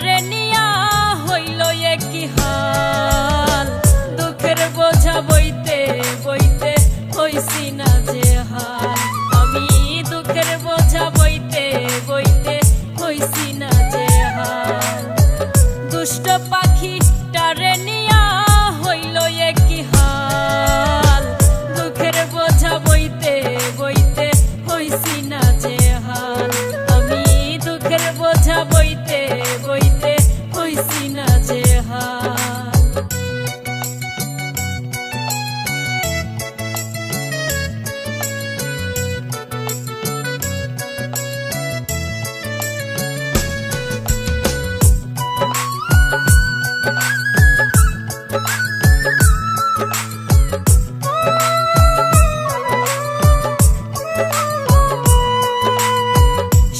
টারে নিয়া হইল কি হাল। দুঃখের বোঝা বইতে বইতে হইছি না যে হইছি না যে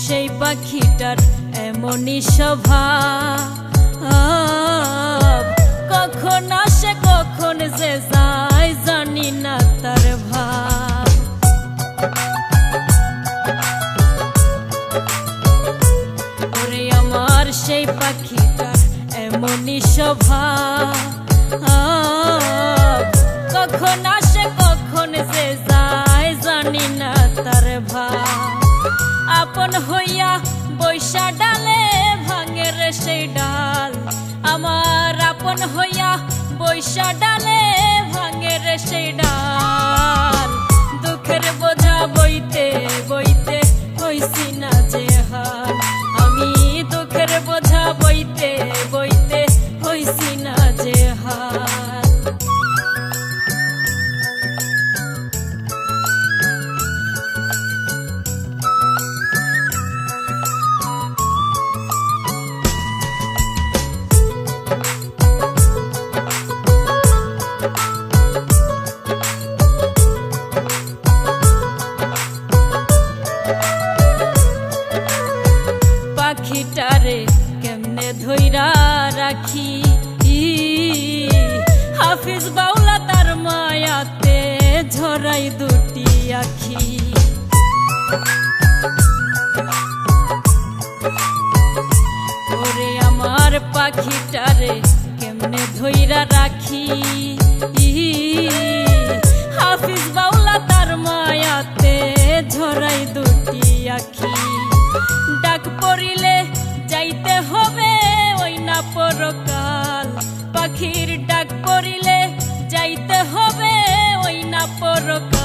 সেই পাখিটার এমনই স্বভাব। এমনই স্বভাব কখন আসে, কখন যে যায় জানি না তার ভাব আপন হইয়া বৈশা ডালে ভাঙে রে সেই ডাল। আমার আপন হইয়া বৈশা ডালে ভাঙে রে সেই ডাল। রাখি হাফিজ বাউলা তার মায়াতে ঝরাই দুটি আখি। ওরে আমার পাখিটারে কেমনে ধইরা রাখি? পরকাল পাখির ডাক পড়িলে যাইতে হবে ওই না পরকাল।